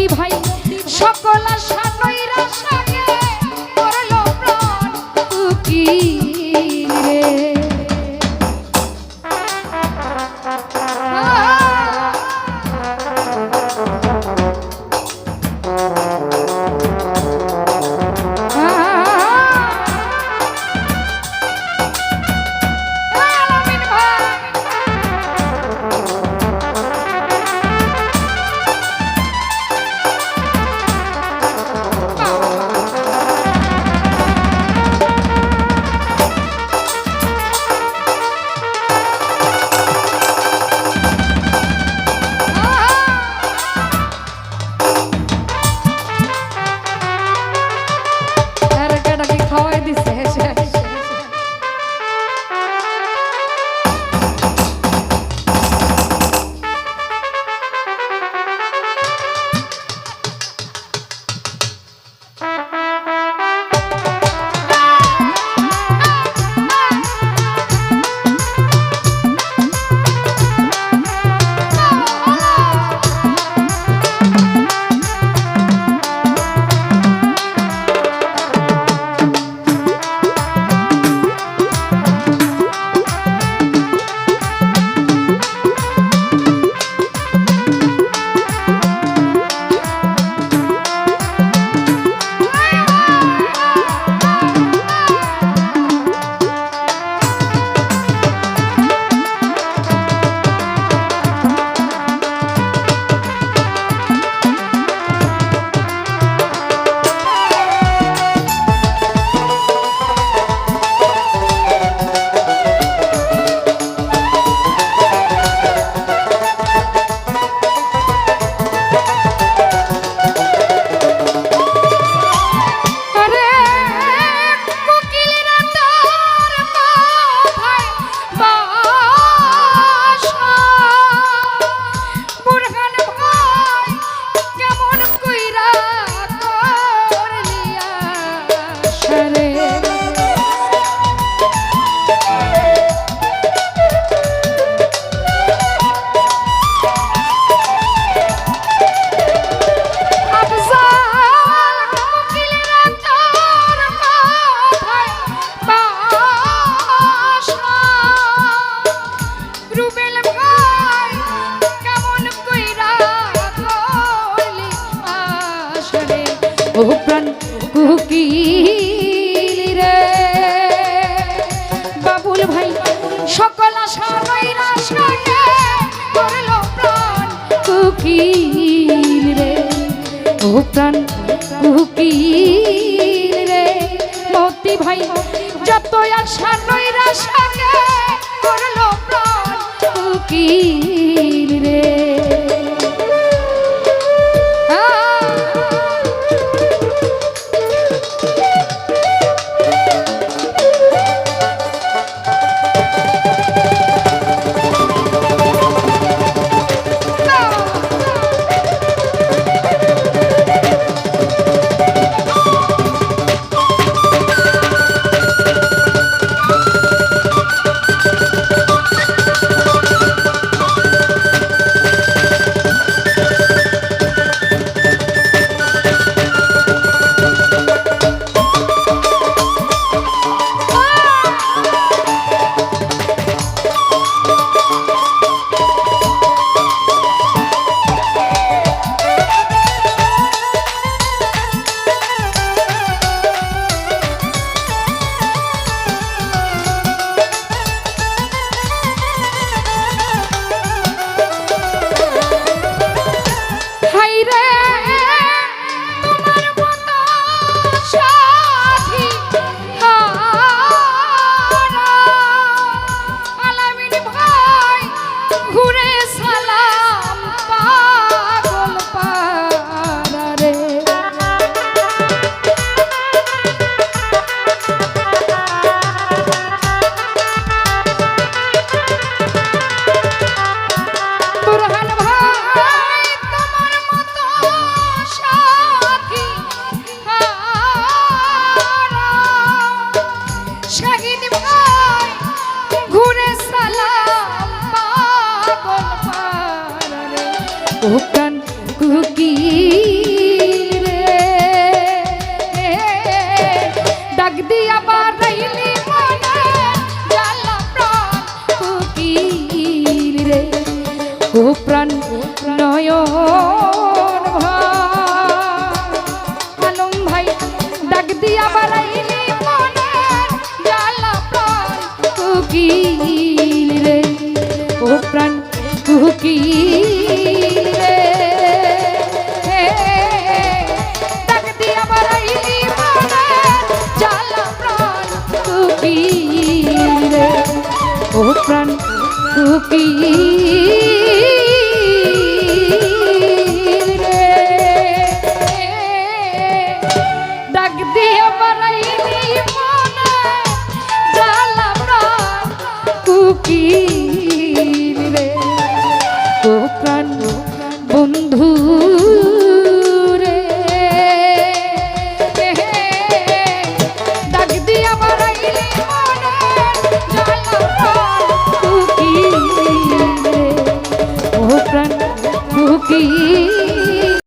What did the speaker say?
মতি ভাই সকল আশা ও প্রাণ কুকিল রে। বাবুল ভাই, সকল আশা নৈরাশাকে করল প্রাণ কুকিল রে। ও প্রাণ কুকিল রে। মতি ভাই যত আশা নৈরাশাকে করল প্রাণ কুকিল রে। ডাক দিয়া বারাইলি মনে জ্বালা প্রাণ কুকিল রে।